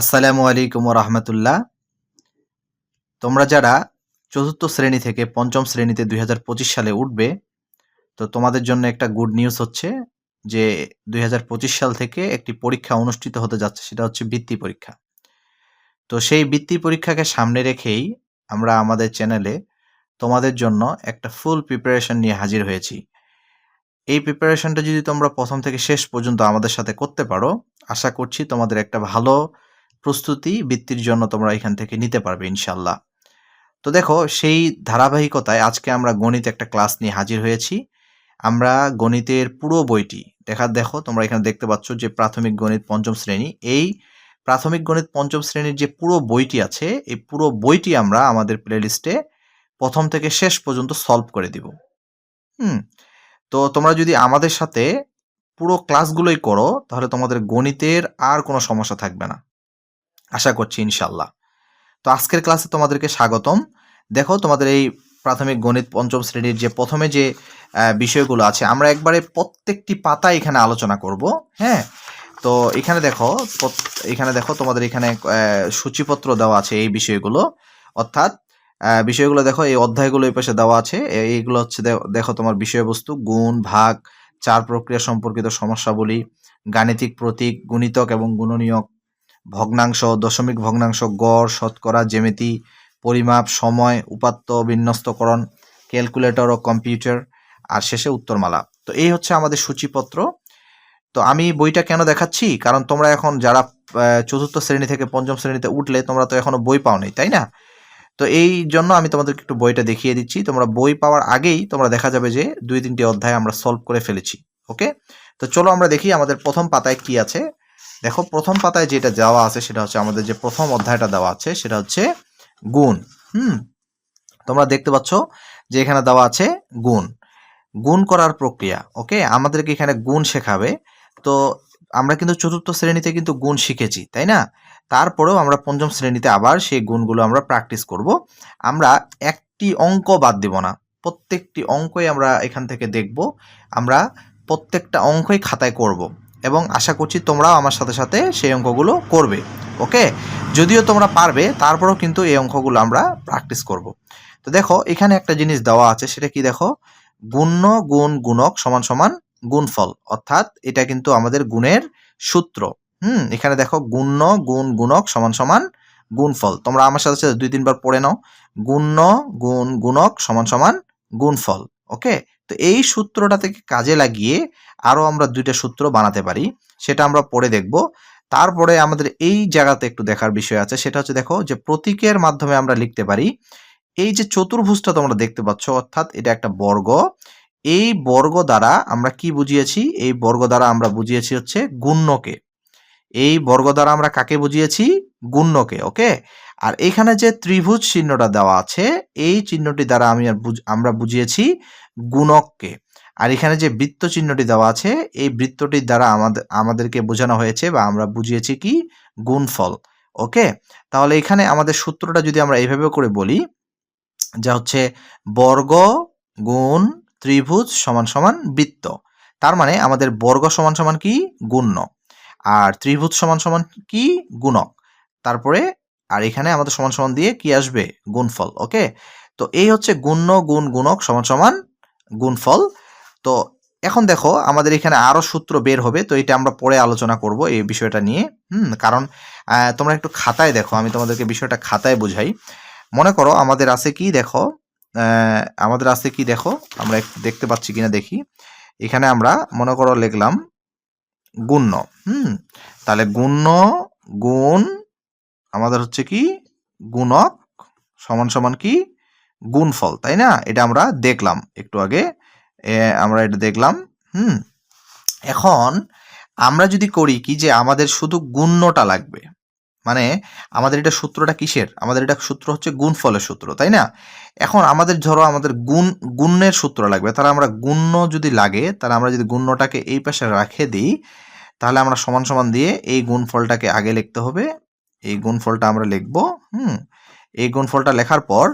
আসসালামু আলাইকুম রহমতুল্লাহ তোমরা যারা চতুর্থ শ্রেণি থেকে পঞ্চম শ্রেণীতে দু হাজার পঁচিশ সালে উঠবে, তো তোমাদের জন্য একটা গুড নিউজ হচ্ছে যে দুই হাজার পঁচিশ সাল থেকে একটি পরীক্ষা অনুষ্ঠিত হতে যাচ্ছে, সেটা হচ্ছে বৃত্তি পরীক্ষা। তো সেই বৃত্তি পরীক্ষাকে সামনে রেখেই আমরা আমাদের চ্যানেলে তোমাদের জন্য একটা ফুল প্রিপারেশন নিয়ে হাজির হয়েছি। এই প্রিপারেশনটা যদি তোমরা প্রথম থেকে শেষ পর্যন্ত আমাদের সাথে করতে পারো, আশা করছি তোমাদের একটা ভালো প্রস্তুতি বৃত্তির জন্য তোমরা এখান থেকে নিতে পারবে ইনশাল্লাহ তো দেখো, সেই ধারাবাহিকতায় আজকে আমরা গণিত একটা ক্লাস নিয়ে হাজির হয়েছি। আমরা গণিতের পুরো বইটি, দেখা, দেখো, তোমরা এখানে দেখতে পাচ্ছ যে প্রাথমিক গণিত পঞ্চম শ্রেণি। এই প্রাথমিক গণিত পঞ্চম শ্রেণির যে পুরো বইটি আছে, এই পুরো বইটি আমরা আমাদের প্লেলিস্টে প্রথম থেকে শেষ পর্যন্ত সলভ করে দিব। হুম, তো তোমরা যদি আমাদের সাথে পুরো ক্লাসগুলোই করো, তাহলে তোমাদের গণিতের আর কোনো সমস্যা থাকবে না। আশা করছি ইনশাল্লাহ তো আজকের ক্লাসে তোমাদেরকে স্বাগতম। দেখো তোমাদের এই প্রাথমিক গণিত পঞ্চম শ্রেণির যে প্রথমে যে বিষয়গুলো আছে, আমরা একবারে প্রত্যেকটি পাতা এখানে আলোচনা করব হ্যাঁ? তো এখানে দেখো এখানে দেখো তোমাদের এখানে সূচিপত্র দেওয়া আছে এই বিষয়গুলো। অর্থাৎ বিষয়গুলো দেখো, এই অধ্যায়গুলো এই পাশে দেওয়া আছে। এইগুলো হচ্ছে দেখো তোমার বিষয়বস্তু, গুণ, ভাগ, চার প্রক্রিয়া সম্পর্কিত সমস্যাবলী, গাণিতিক প্রতীক, গুণিতক এবং গুণনীয়ক ভগ্নাংশ, দশমিক ভগ্নাংশ, গড়, শতকরা, জ্যামিতি, পরিমাপ, সময়, উপাত্ত, বিন্যস্তকরণ, ক্যালকুলেটর ও কম্পিউটার, আর শেষে উত্তরমালা। তো এই হচ্ছে আমাদের সূচিপত্র। তো আমি বইটা কেন দেখাচ্ছি? কারণ তোমরা এখন যারা চতুর্থ শ্রেণি থেকে পঞ্চম শ্রেণীতে উঠলে তোমরা তো এখনও বই পাও পাওনি, তাই না? তো এই জন্য আমি তোমাদেরকে একটু বইটা দেখিয়ে দিচ্ছি। তোমরা বই পাওয়ার আগেই তোমরা দেখা যাবে যে দুই তিনটি অধ্যায় আমরা সলভ করে ফেলেছি, ওকে? তো চলো আমরা দেখি আমাদের প্রথম পাতায় কি আছে। দেখো, প্রথম পাতায় যেটা দেওয়া আছে সেটা হচ্ছে আমাদের যে প্রথম অধ্যায়টা দেওয়া আছে, সেটা হচ্ছে গুণ। হুম? তোমরা দেখতে পাচ্ছ যে এখানে দেওয়া আছে গুণ। গুণ করার প্রক্রিয়া, ওকে? আমাদেরকে এখানে গুণ শেখাবে। তো আমরা কিন্তু চতুর্থ শ্রেণীতে কিন্তু গুণ শিখেছি, তাই না? তারপরেও আমরা পঞ্চম শ্রেণীতে আবার সেই গুণগুলো আমরা প্র্যাকটিস করব। আমরা একটি অঙ্ক বাদ দিব না। প্রত্যেকটি অঙ্কই আমরা এখান থেকে দেখব। আমরা প্রত্যেকটা অঙ্কই খাতায় করব। এবং আশা করছি তোমরাও আমার সাথে সাথে সেই অঙ্কগুলো করবে, ওকে? যদিও তোমরা পারবে, তারপরেও কিন্তু এই অঙ্কগুলো আমরা প্র্যাকটিস করব। তো দেখো, এখানে একটা জিনিস দেওয়া আছে, সেটা কি দেখো? গুণ্য গুণ গুণক সমান সমান গুণফল, অর্থাৎ এটা কিন্তু আমাদের গুণের সূত্র। হুম, এখানে দেখো, গুণ্য গুণ গুণক সমান সমান গুণফল। তোমরা আমার সাথে সাথে দুই তিনবার পড়ে নাও। গুণ্য গুণ গুণক সমান সমান গুণফল। ওকে তো এই সূত্রটা থেকে কাজে লাগিয়ে আরও আমরা দুইটা সূত্র বানাতে পারি। সেটা আমরা পড়ে দেখব। তারপরে আমাদের এই জায়গাতে একটু দেখার বিষয় আছে। সেটা হচ্ছে দেখো যে প্রতীকের মাধ্যমে আমরা লিখতে পারি, এই যে চতুর্ভুজটা তোমরা দেখতে পাচ্ছ, অর্থাৎ এটা একটা বর্গ। এই বর্গ দ্বারা আমরা কি বুঝিয়েছি? এই বর্গ দ্বারা আমরা বুঝিয়েছি হচ্ছে গুণ্যকে এই বর্গ দ্বারা আমরা কাকে বুঝিয়েছি? গুণ্যকে ওকে? আর এখানে যে ত্রিভুজ চিহ্নটা দেওয়া আছে, এই চিহ্নটি দ্বারা আমি আর আমরা বুঝিয়েছি গুণককে। আর এখানে যে বৃত্ত চিহ্নটি দেওয়া আছে, এই বৃত্তটির দ্বারা আমাদের আমাদেরকে বোঝানো হয়েছে বা আমরা বুঝিয়েছি কি? গুণফল, ওকে? তাহলে এখানে আমাদের সূত্রটা যদি আমরা এইভাবে করে বলি, যা হচ্ছে বর্গ গুণ ত্রিভুজ সমান সমান বৃত্ত। তার মানে আমাদের বর্গ সমান সমান কি? গুণ্য। আর ত্রিভুজ সমান সমান কি? গুণক। তারপরে, আর এখানে আমাদের সমান সমান দিয়ে কি আসবে? গুণফল, ওকে? তো এই হচ্ছে গুণ্য গুণ গুণক সমান সমান গুণফল। তো এখন দেখো, আমাদের এখানে আরও সূত্র বের হবে, তো এটা আমরা পরে আলোচনা করব এই বিষয়টা নিয়ে। হুম, কারণ তোমরা একটু খাতায় দেখো, আমি তোমাদেরকে বিষয়টা খাতায় বুঝাই। মনে করো, আমাদের আছে কি দেখো আমাদের আছে কি দেখো, আমরা দেখতে পাচ্ছি কিনা দেখি। এখানে আমরা, মনে করো, লিখলাম গুণ্য। হুম? তাহলে গুণ্য, গুণ আমাদের হচ্ছে কি? গুণক সমান সমান কি? গুণফল, তাই না? এটা আমরা দেখলাম একটু আগে। আমরা এটা দেখলাম। হুম? এখন আমরা যদি করি কি যে আমাদের শুধু গুণ্যটা লাগবে। মানে আমাদের এটা সূত্রটা কিসের? আমাদের এটা সূত্র হচ্ছে গুণফলের সূত্র, তাই না? এখন আমাদের ধরো আমাদের গুণ গুণ্যের সূত্র লাগবে, তাহলে আমরা গুণ্য যদি লাগে, তাহলে আমরা যদি গুণ্যটাকে এই পাশে রাখে দিই, তাহলে আমরা সমান সমান দিয়ে এই গুণফলটাকে আগে লিখতে হবে। এই গুণফলটা আমরা লিখব, হুম? এই গুণফলটা লেখার পর,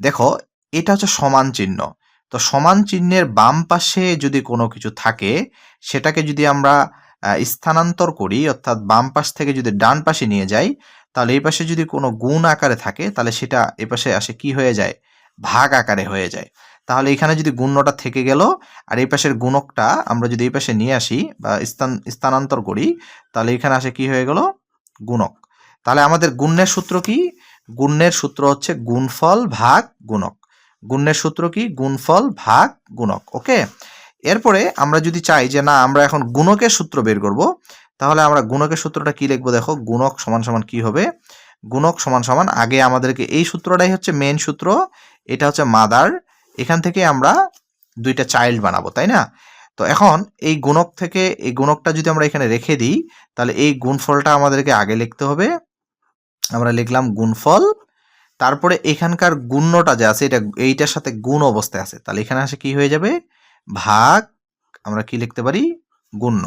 দেখো, এটা হচ্ছে সমান চিহ্ন। তো সমান চিহ্নের বাম পাশে যদি কোনো কিছু থাকে, সেটাকে যদি আমরা স্থানান্তর করি, অর্থাৎ বাম পাশ থেকে যদি ডান পাশে নিয়ে যাই, তাহলে এই পাশে যদি কোনো গুণ আকারে থাকে, তাহলে সেটা এ পাশে আসে কি হয়ে যায়? ভাগ আকারে হয়ে যায়। তাহলে এখানে যদি গুণ্যটা থেকে গেল, আর এই পাশের গুণকটা আমরা যদি এই পাশে নিয়ে আসি বা স্থান, স্থানান্তর করি, তাহলে এখানে আসে কি হয়ে গেল? গুণক। তাহলে আমাদের গুণ্যের সূত্র কি? গুণ্যের সূত্র হচ্ছে গুণফল ভাগ গুণক। গুণ্যের সূত্র কি? গুণফল ভাগ গুণক। ওকে? এরপরে আমরা যদি চাই যে না, আমরা এখন গুণকের সূত্র বের করব, তাহলে আমরা গুণকের সূত্রটা কি লিখব দেখো? গুণক সমান সমান কি হবে? গুণক সমান সমান আগে আমাদেরকে এই সূত্রটাই হচ্ছে মেন সূত্র, এটা হচ্ছে মাদার এখান থেকে আমরা দুইটা চাইল্ড বানাবো, তাই না? তো এখন এই গুণক থেকে, এই গুণকটা যদি আমরা এখানে রেখে দিই, তাহলে এই গুণফলটা আমাদেরকে আগে লিখতে হবে। আমরা লিখলাম গুণফল, তারপরে এখানকার গুণ্যটা যে আছে, এটা, এইটার সাথে গুণ অবস্থায় আছে, তাহলে এখানে আসে কি হয়ে যাবে? ভাগ, আমরা কি লিখতে পারি? গুণ্য।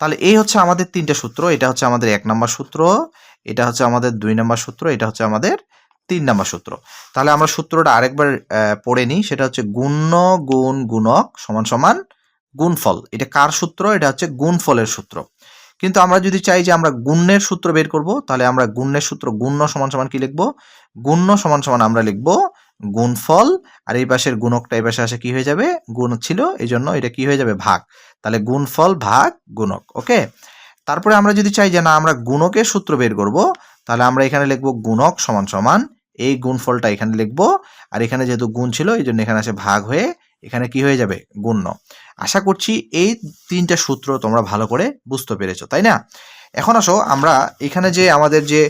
তাহলে এই হচ্ছে আমাদের তিনটা সূত্র। এটা হচ্ছে আমাদের এক নম্বর সূত্র, এটা হচ্ছে আমাদের দুই নম্বর সূত্র, এটা হচ্ছে আমাদের তিন নম্বর সূত্র। তাহলে আমরা সূত্রটা আরেকবার পড়ে নিই। সেটা হচ্ছে গুণ্য গুণ গুণক সমান সমান গুণফল। এটা কার সূত্র? এটা হচ্ছে গুণফলের সূত্র। কিন্তু আমরা যদি চাই যে আমরা গুণ্যের সূত্র বের করব, তাহলে আমরা গুণ্যের সূত্র গুণ্য সমান সমান কি লিখব? গুণ্য সমান সমান আমরা লিখব গুণফল আর এই পাশের গুণকটা এই পাশে আসে কি হয়ে যাবে? গুণ ছিল, এই জন্য এটা কি হয়ে যাবে? ভাগ। তাহলে গুণফল ভাগ গুণক, ওকে? তারপরে আমরা যদি চাই যে না, আমরা গুণকের সূত্র বের করব, তাহলে আমরা এখানে লিখব গুণক সমান সমান, এই গুণফলটা এখানে লিখব, আর এখানে যেহেতু গুণ ছিল, এই জন্য এখানে আসে ভাগ হয়ে এখানে কি হয়ে যাবে? গুণ্য। আশা করছি এই তিনটা সূত্র তোমরা ভালো করে বুঝতে পেরেছ, তাই না? এখন আসো, আমরা এখানে যে আমাদের যে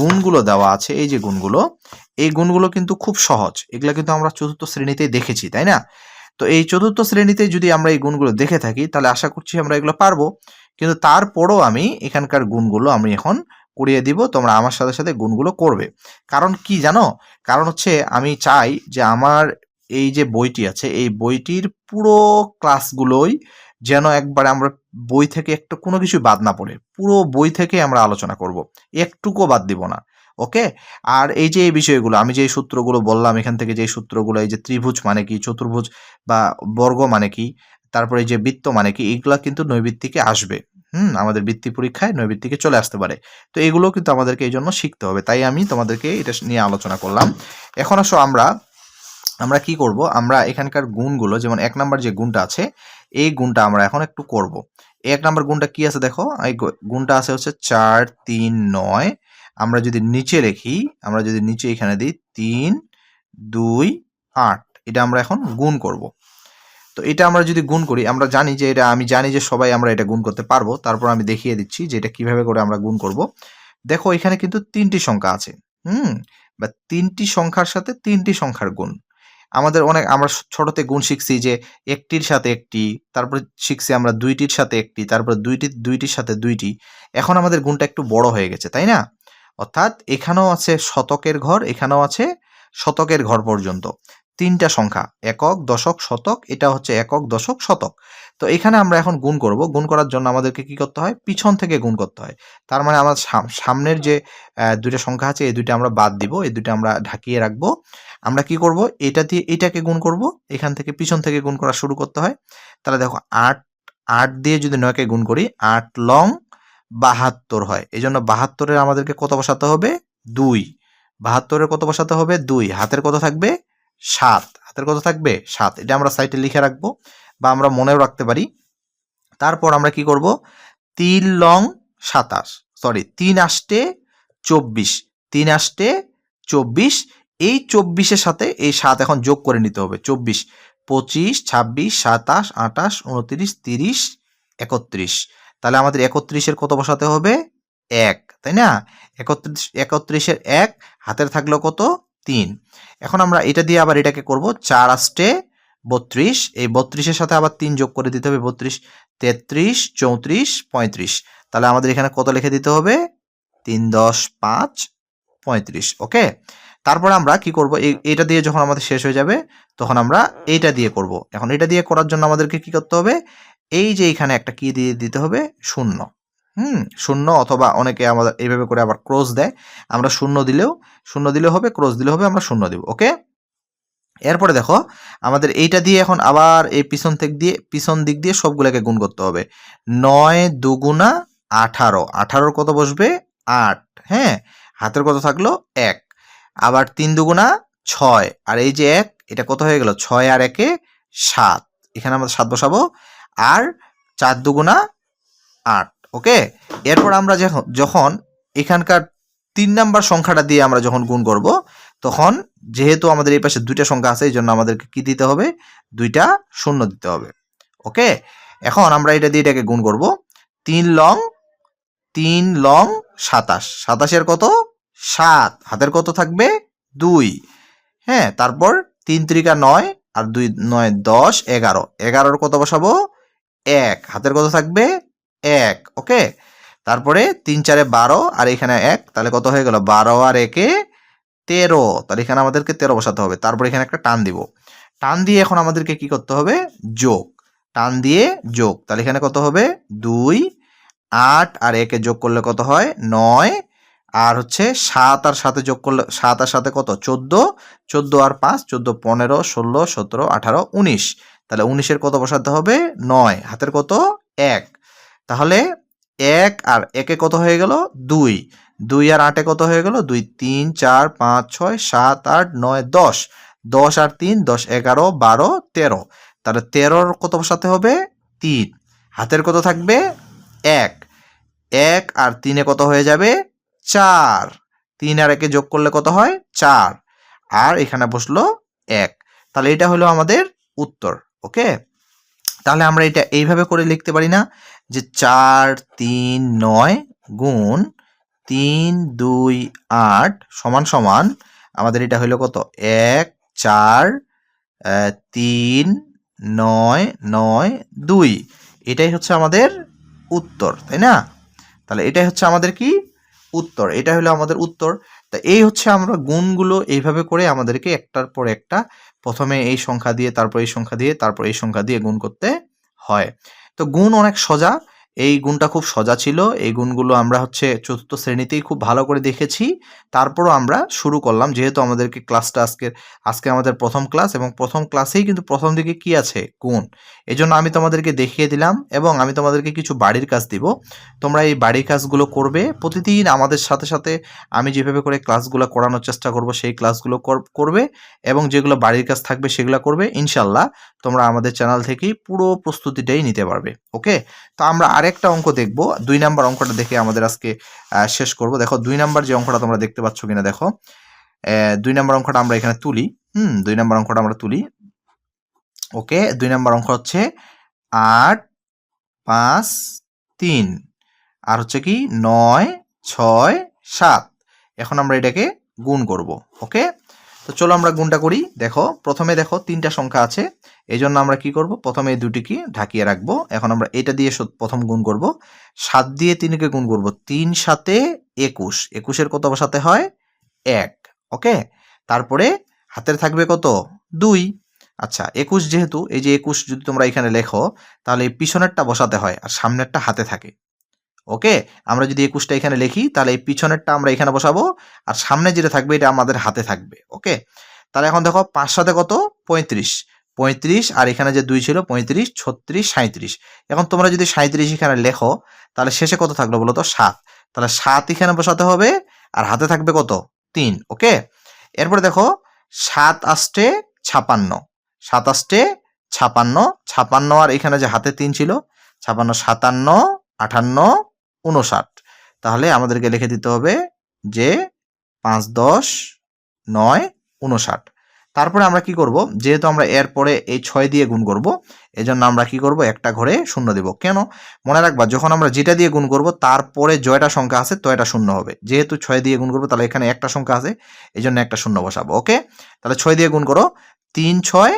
গুণগুলো দেওয়া আছে, এই যে গুণগুলো এই গুণগুলো কিন্তু খুব সহজ। এগুলো কিন্তু আমরা চতুর্থ শ্রেণীতেই দেখেছি, তাই না? তো এই চতুর্থ শ্রেণীতে যদি আমরা এই গুণগুলো দেখে থাকি, তাহলে আশা করছি আমরা এগুলো পারব। কিন্তু তারপরও আমি এখানকার গুণগুলো আমি এখন করিয়ে দিব, তোমরা আমার সাথে সাথে গুণগুলো করবে। কারণ কি জানো? কারণ হচ্ছে আমি চাই যে আমার এই যে বইটি আছে, এই বইটির পুরো ক্লাসগুলোই যেন একবারে আমরা বই থেকে একটু কোনো কিছু বাদ না পড়ে। পুরো বই থেকে আমরা আলোচনা করব। একটুকু বাদ দিব না। ওকে? আর এই যে এই বিষয়গুলো, আমি যে সূত্রগুলো বললাম, এখান থেকে যে সূত্রগুলো, এই যে ত্রিভুজ মানে কি, চতুর্ভুজ বা বর্গ মানে কি, তারপরে যে বৃত্ত মানে কি এগুলা কিন্তু নৈবৃত্তিকে আসবে। হুম? আমাদের বৃত্তি পরীক্ষায় নৈবৃত্তিকে চলে আসতে পারে। তো এগুলো কিন্তু আমাদেরকে এই জন্য শিখতে হবে। তাই আমি তোমাদেরকে এটা নিয়ে আলোচনা করলাম। এখন আসো আমরা আমরা কি করব? আমরা এখানকার গুণগুলো, যেমন এক নাম্বার যে গুণটা আছে, এই গুণটা আমরা এখন একটু করব। এক নাম্বার গুণটা কি আছে দেখো? এই গুণটা আছে হচ্ছে চার, তিন, নয় আমরা যদি নিচে লিখি, আমরা যদি নিচে এখানে দিই তিন, দুই, আট, এটা আমরা এখন গুণ করব। তো এটা আমরা যদি গুণ করি, আমরা জানি যে এটা, আমি জানি যে সবাই আমরা এটা গুণ করতে পারব, তারপর আমি দেখিয়ে দিচ্ছি যে এটা কীভাবে করে আমরা গুণ করব। দেখো, এখানে কিন্তু তিনটি সংখ্যা আছে, হুম? বা তিনটি সংখ্যার সাথে তিনটি সংখ্যার গুণ। আমাদের অনেক, আমরা ছোটতে গুণ শিখছি যে একটির সাথে একটি, তারপর শিখছি আমরা দুইটির সাথে একটি, তারপর দুইটি, দুইটির সাথে দুইটি। এখন আমাদের গুণটা একটু বড় হয়ে গেছে, তাই না? অর্থাৎ এখানেও আছে শতকের ঘর, এখানেও আছে শতকের ঘর পর্যন্ত। তিনটা সংখ্যা, একক, দশক, শতক, এটা হচ্ছে একক, দশক, শতক। তো এখানে আমরা এখন গুণ করব। গুণ করার জন্য আমাদেরকে কি করতে হয়? পিছন থেকে গুণ করতে হয়। তার মানে আমার সাম- সামনের যে দুইটা সংখ্যা আছে, এই দুইটা আমরা বাদ দিব, এই দুইটা আমরা ঢাকিয়ে রাখব। আমরা কি করব? এটা দিয়ে এটাকে গুণ করব। এখান থেকে পিছন থেকে গুণ করা শুরু করতে হয়। তাহলে দেখো, আট আট দিয়ে যদি নয়কে গুণ করি, আট লং বাহাত্তর হয়। এই জন্য বাহাত্তরের আমাদেরকে কত বসাতে হবে? দুই। বাহাত্তরের কত বসাতে হবে? দুই। হাতের কত থাকবে? সাত। হাতের কত থাকবে? সাত। এটা আমরা সাইটে লিখে রাখব বা আমরা মনেও রাখতে পারি। তারপর আমরা কি করব? তিন লং সাতাশ। সরি, তিন আষ্টে চব্বিশ। তিন আষ্টে চব্বিশ। এই চব্বিশের সাথে এই সাত এখন যোগ করে নিতে হবে। চব্বিশ, পঁচিশ, ছাব্বিশ, সাতাশ, আঠাশ, উনত্রিশ, তিরিশ, একত্রিশ। তাহলে আমাদের একত্রিশের কত বসাতে হবে? এক, তাই না? একত্রিশ, একত্রিশের এক, হাতের থাকল কত? তিন। এখন আমরা এটা দিয়ে আবার এটাকে করব চার আষ্টে বত্রিশ, এই বত্রিশের সাথে আবার তিন যোগ করে দিতে হবে বত্রিশ, তেত্রিশ, চৌত্রিশ, পঁয়ত্রিশ। তাহলে আমাদের এখানে কত লিখে দিতে হবে? তিন, দশ, পাঁচ, পঁয়ত্রিশ, ওকে? তারপর আমরা কি করব? এটা দিয়ে যখন আমাদের শেষ হয়ে যাবে, তখন আমরা এইটা দিয়ে করব। এখন এটা দিয়ে করার জন্য আমাদেরকে কি করতে হবে? এই যে এখানে একটা কি দিয়ে দিতে হবে, শূন্য। হুম, শূন্য অথবা অনেকে আমাদের এইভাবে করে আবার ক্রস দেয়। আমরা শূন্য দিলেও শূন্য দিলেও হবে ক্রস দিলে হবে, আমরা শূন্য দিব ওকে এরপরে দেখো, আমাদের এইটা দিয়ে এখন আবার এই পিছন থেকে দিয়ে, পিছন দিক দিয়ে সবগুলোকে গুণ করতে হবে। নয় দুগুণা আঠারো। আঠারোর কত বসবে? আট। হ্যাঁ হাতের কত থাকল? এক। আবার তিন দুগুণা ছয়। আর এই যে এক, এটা কত হয়ে গেল? ছয় আর একে সাত। এখানে আমরা সাত বসাবো। আর চার দুগুণা আট ওকে এরপর আমরা যখন এখানকার তিন নাম্বার সংখ্যাটা দিয়ে আমরা যখন গুণ করব, তখন যেহেতু আমাদের এই পাশে দুইটা সংখ্যা আছে, এই জন্য আমাদেরকে কি দিতে হবে? দুইটা শূন্য দিতে হবে ওকে এখন আমরা এটা দিয়ে এটাকে গুণ করব। তিন লং তিন লং সাতাশ। সাতাশের কত? সাত। হাতের কত থাকবে? দুই। হ্যাঁ তারপর তিন ত্রিকা নয় আর দুই, নয় দশ, এগারো। এগারোর কত বসাবো? এক। হাতের কত থাকবে? এক। ওকে? তারপরে তিন, চারে বারো আর এখানে এক। তাহলে কত হয়ে গেল? বারো আর একে তেরো। তাহলে এখানে আমাদেরকে তেরো বসাতে হবে। তারপর এখানে একটা টান দিব। টান দিয়ে এখন আমাদেরকে কি করতে হবে? যোগ। টান দিয়ে যোগ। তাহলে এখানে কত হবে? দুই, আট আর একে যোগ করলে কত হয়? নয়। আর হচ্ছে সাত আর সাথে যোগ করলে, সাত আর সাথে কত? চোদ্দ। চোদ্দ আর পাঁচ, চোদ্দ, পনেরো, ষোলো, সতেরো, আঠারো, উনিশ। তাহলে উনিশের কত বসাতে হবে? নয়। হাতের কত? এক। তাহলে এক আর একে কত হয়ে গেল? দুই। দুই আর আটে কত হয়ে গেল? দুই, তিন, চার, পাঁচ, ছয়, সাত, আট, নয়, দশ। দশ আর তিন, দশ, এগারো, বারো, তেরো। তাহলে তেরোর কত বসাতে হবে? তিন। হাতের কত থাকবে? এক। এক আর তিনে কত হয়ে যাবে? চার। তিন আর একে যোগ করলে কত হয়? চার। আর এখানে বসল এক। তাহলে এটা হলো আমাদের উত্তর। ওকে? তাহলে আমরা এটা এইভাবে করে লিখতে পারি না যে চার, তিন, নয় গুণ তিন, দুই, আট সমান সমান আমাদের এটা হলো কত? এক, চার তিন, নয় নয়, দুই। এটাই হচ্ছে আমাদের উত্তর, তাই না? তাহলে এটাই হচ্ছে আমাদের কি? উত্তর। এটা হলো আমাদের উত্তর। তা এই হচ্ছে আমরা গুণগুলো এইভাবে করে আমাদেরকে একটার পর একটা প্রথমে এই সংখ্যা দিয়ে, তারপর এই সংখ্যা দিয়ে, তারপর এই সংখ্যা দিয়ে গুণ করতে হয়। তো গুণ অনেক সোজা। এই গুণটা খুব সোজা ছিল। এই গুণগুলো আমরা হচ্ছে চতুর্থ শ্রেণীতেই খুব ভালো করে দেখেছি। তারপরও আমরা শুরু করলাম, যেহেতু আমাদেরকে ক্লাসটা আজকে আজকে আমাদের প্রথম ক্লাস এবং প্রথম ক্লাসেই কিন্তু প্রথম দিকে কি আছে? গুণ। এই জন্য আমি তোমাদেরকে দেখিয়ে দিলাম এবং আমি তোমাদেরকে কিছু বাড়ির কাজ দিব। তোমরা এই বাড়ির কাজগুলো করবে। প্রতিদিন আমাদের সাথে সাথে আমি যেভাবে করে ক্লাসগুলো করানোর চেষ্টা করব, সেই ক্লাসগুলো কর- করবে এবং যেগুলো বাড়ির কাজ থাকবে সেগুলো করবে। ইনশাল্লাহ তোমরা আমাদের চ্যানেল থেকেই পুরো প্রস্তুতিটাই নিতে পারবে। ওকে তো আমরা আরেকটা অঙ্ক দেখব। দুই নাম্বার অঙ্কটা দেখে আমাদের আজকে শেষ করব। দেখো, দুই নাম্বার যে অঙ্কটা তোমরা দেখতে পাচ্ছ কিনা দেখো। দুই নাম্বার অঙ্কটা আমরা এখানে তুলি। হুম, দুই নাম্বার অঙ্কটা আমরা তুলি। ওকে, দুই নাম্বার অঙ্ক হচ্ছে আট, পাঁচ, তিন। আর হচ্ছে কি, নয়, ছয়, সাত। এখন আমরা এটাকে গুণ করব। ওকে? তো চলো আমরা গুণটা করি। দেখো, প্রথমে দেখো তিনটা সংখ্যা আছে। এই জন্য আমরা কি করব? প্রথমে দুটিকে ঢাকিয়ে রাখব। এখন আমরা এটা দিয়ে প্রথম গুণ করব। সাত দিয়ে তিনকে গুণ করব। তিন সাতে একুশ। একুশের কত বসাতে হয়? এক। ওকে? তারপরে হাতের থাকবে কত? দুই। আচ্ছা একুশ যেহেতু, এই যে একুশ যদি তোমরা এখানে লেখো, তাহলে পিছনেরটা বসাতে হয় আর সামনেরটা হাতে থাকে। ওকে? আমরা যদি একুশটা এখানে লিখি, তাহলে এই পিছনেরটা আমরা এখানে বসাবো, আর সামনে যেটা থাকবে, এটা আমাদের হাতে থাকবে, ওকে? তাহলে এখন দেখো পাঁচ সাথে কত? পঁয়ত্রিশ। পঁয়ত্রিশ, আর এখানে যে দুই ছিল, পঁয়ত্রিশ, ছত্রিশ সাঁত্রিশ এখন তোমরা যদি সাঁত্রিশ এখানে লেখো, তাহলে শেষে কত থাকল বলো তো? সাত। তাহলে সাত এখানে বসাতে হবে, আর হাতে থাকবে কত? তিন, ওকে? এরপরে দেখো, সাত আষ্টে ছাপান্ন। সাত আষ্টে ছাপান্ন। ছাপান্ন, আর এখানে যে হাতে তিন ছিল, ছাপান্ন, সাতান্ন আটান্ন উনষাট তাহলে আমাদেরকে লিখে দিতে হবে যে পাঁচ দশ নয় উনষাট তারপরে আমরা কি করব? যেহেতু আমরা এর পরে এই ছয় দিয়ে গুণ করব, এজন্য আমরা কি করব? একটা ঘরে শূন্য দেব। কেন? মনে রাখবা, যখন আমরা যেটা দিয়ে গুণ করব, তারপরে জয়টা সংখ্যা আছে তো এটা শূন্য হবে। যেহেতু ছয় দিয়ে গুণ করব, তাহলে এখানে একটা সংখ্যা আছে এই জন্য একটা শূন্য বসাবো, ওকে? তাহলে ছয় দিয়ে গুণ করো, তিন, ছয়,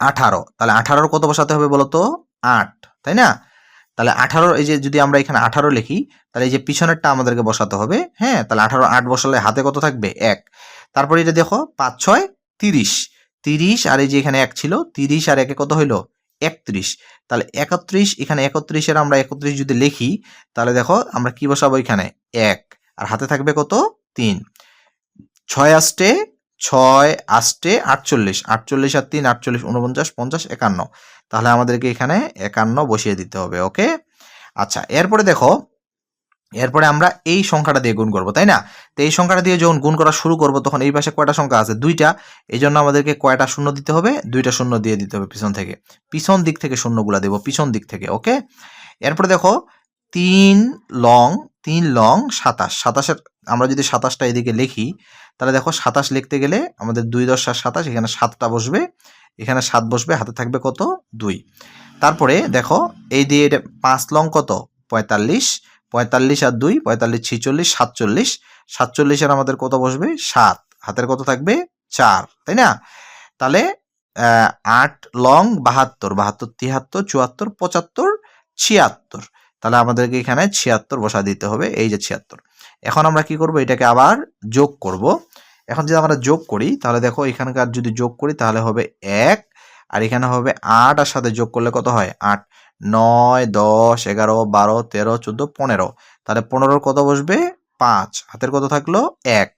আঠারো। তাহলে আঠারোর কত বসাতে হবে বলো তো আট। তাই না? তাহলে আঠারো, এই যে যদি আমরা এখানে আঠারো লিখি, তাহলে এই যে পিছনেরটা আমাদেরকে বসাতে হবে হ্যাঁ? তাহলে আঠারো আট বসালে হাতে কত থাকবে? এক। তারপরে এটা দেখো, পাঁচ, ছয়, তিরিশ। তিরিশ, আর এই যে এখানে এক ছিল, তিরিশ আর একে কত হইল? একত্রিশ। তাহলে একত্রিশ, এখানে একত্রিশের আমরা একত্রিশ যদি লিখি, তাহলে দেখো, আমরা কি বসাবো এখানে? এক। আর হাতে থাকবে কত? তিন। ছয় আষ্টে ছয় আষ্টে আটচল্লিশ আটচল্লিশ আর তিন, আটচল্লিশ উনপঞ্চাশ পঞ্চাশ, একান্ন। তাহলে আমাদেরকে এখানে একান্ন বসিয়ে দিতে হবে, ওকে? আচ্ছা এরপরে দেখো, এরপরে আমরা এই সংখ্যাটা দিয়ে গুণ করব, তাই না? তো এই সংখ্যাটা দিয়ে যখন গুণ করা শুরু করব, তখন এই পাশে কয়টা সংখ্যা আছে? দুইটা। এই জন্য আমাদেরকে কয়টা শূন্য দিতে হবে? দুইটা শূন্য দিয়ে দিতে হবে পিছন থেকে। পিছন দিক থেকে শূন্যগুলা দেবো, পিছন দিক থেকে, ওকে? এরপরে দেখো, তিন লং তিন লং সাতাশ। সাতাশের আমরা যদি সাতাশটা এদিকে লিখি, তাহলে দেখো সাতাশ লিখতে গেলে আমাদের দুই দশ সাত সাতাশ, এখানে সাতটা বসবে, এখানে সাত বসবে, হাতে থাকবে কত? দুই। তারপরে দেখো এই দিয়ে এটা পাঁচ লং কত? পঁয়তাল্লিশ পঁয়তাল্লিশ আর দুই, পঁয়তাল্লিশ ছিচল্লিশ, সাতচল্লিশ, সাতচল্লিশের আমাদের কত বসবে? সাত। হাতের কত থাকবে? চার, তাই না? তাহলে আট লং বাহাত্তর বাহাত্তর তিয়াত্তর চুয়াত্তর, পঁচাত্তর, ছিয়াত্তর। তাহলে আমাদেরকে এখানে ছিয়াত্তর বসা দিতে হবে, এই যে ছিয়াত্তর। এখন আমরা কি করব? এটাকে আবার যোগ করব। এখন যদি আমরা যোগ করি, তাহলে দেখো এখানকার যদি যোগ করি, তাহলে হবে এক। আর এখানে হবে আট, আর সাথে যোগ করলে কত হয়? আট। নয়, দশ, এগারো, বারো, তেরো, চোদ্দ, পনেরো। তাহলে পনেরোর কত বসবে? পাঁচ। হাতের কত থাকল? এক।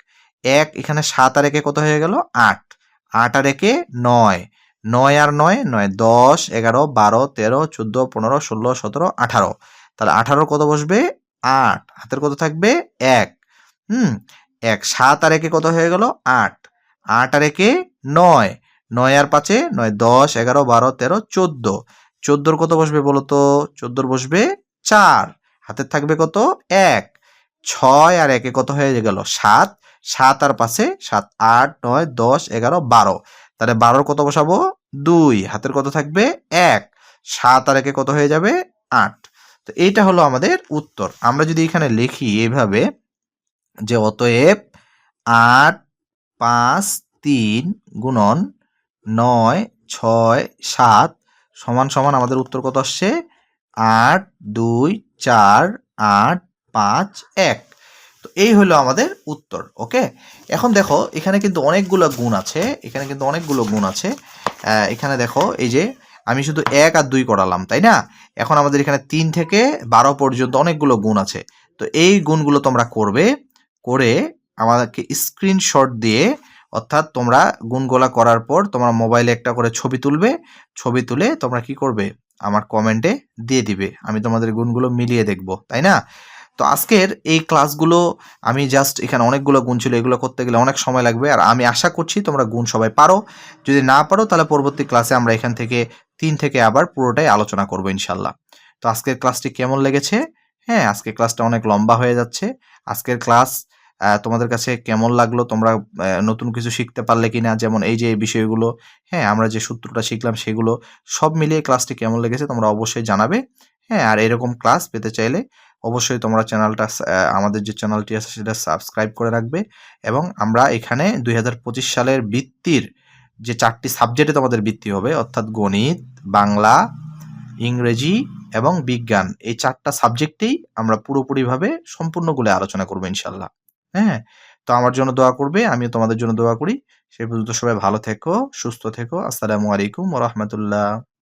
এক এখানে সাত আর একে কত হয়ে গেল? আট। আট আর একে নয়। নয় আর নয় নয়, দশ, এগারো, বারো, তেরো, চোদ্দ, পনেরো, ষোলো, সতেরো, আঠারো। তাহলে আঠারোর কত বসবে? আট। হাতের কত থাকবে? এক। হুম? এক। সাত আর একে কত হয়ে গেল? আট। আট আর একে নয়। নয় আর পাঁচে? নয়, দশ, এগারো, বারো, তেরো, চোদ্দ। চোদ্দোর কত বসবে বলো তো? চোদ্দোর বসবে চার। হাতের থাকবে কত? এক। ছয় আর একে কত হয়ে গেল? সাত। সাত আর পাশে সাত, আট, নয়, দশ, এগারো, বারো। তাহলে বারোর কত বসাবো? দুই। হাতের কত থাকবে? এক। সাত আর একে কত হয়ে যাবে? আট। তো এইটা হলো আমাদের উত্তর। আমরা যদি এখানে লিখি এইভাবে যে অতএব আট, পাঁচ, তিন গুণন নয়, ছয়, সাত সমান সমান আমাদের উত্তর কত আসছে? আট, দুই, চার, আট, পাঁচ, এক। তো এই হলো আমাদের উত্তর, ওকে? এখন দেখো, এখানে কিন্তু অনেকগুলো গুণ আছে, এখানে কিন্তু অনেকগুলো গুণ আছে। এখানে দেখো, এই যে আমি শুধু এক আর দুই করালাম, তাই না? এখন আমাদের এখানে তিন থেকে বারো পর্যন্ত অনেকগুলো গুণ আছে। তো এই গুণগুলো তোমরা করবে, করে আমাদেরকে স্ক্রিনশট দিয়ে, অর্থাৎ তোমরা গুণগুলা করার পর তোমরা মোবাইলে একটা করে ছবি তুলবে। ছবি তুলে তোমরা কি করবে? আমার কমেন্টে দিয়ে দিবে। আমি তোমাদের গুণগুলো মিলিয়ে দেখব, তাই না? তো আজকের এই ক্লাসগুলো আমি জাস্ট এখানে অনেকগুলো গুণ ছিল, এগুলো করতে গেলে অনেক সময় লাগবে। আর আমি আশা করছি তোমরা গুণ সবাই পারো। যদি না পারো, তাহলে পরবর্তী ক্লাসে আমরা এখান থেকে তিন থেকে আবার পুরোটাই আলোচনা করব ইনশাল্লাহ তো আজকের ক্লাসটি কেমন লেগেছে? হ্যাঁ আজকের ক্লাসটা অনেক লম্বা হয়ে যাচ্ছে। আজকের ক্লাস তোমাদের কাছে কেমন লাগল? তোমরা নতুন কিছু শিখতে পারলে কিনা? যেমন এই যে বিষয়গুলো হ্যাঁ আমরা যে সূত্রটা শিখলাম সেগুলো সব মিলিয়ে ক্লাসটি কেমন লেগেছে তোমরা অবশ্যই জানাবে। হ্যাঁ আর এরকম ক্লাস পেতে চাইলে অবশ্যই তোমরা চ্যানেলটা আমাদের যে চ্যানেলটি আছে সেটা সাবস্ক্রাইব করে রাখবে এবং আমরা এখানে দুই হাজার পঁচিশ সালের বৃত্তির যে চারটি সাবজেক্টে তোমাদের বৃত্তি হবে, অর্থাৎ গণিত, বাংলা, ইংরেজি এবং বিজ্ঞান, এই চারটা সাবজেক্টেই আমরা পুরোপুরিভাবে সম্পূর্ণগুলো আলোচনা করব ইনশাল্লাহ হ্যাঁ? তো আমার জন্য দোয়া করবে, আমিও তোমাদের জন্য দোয়া করি। সেই পর্যন্ত সবাই ভালো থেকো, সুস্থ থেকো। আসসালামু আলাইকুম রহমতুল্লাহ।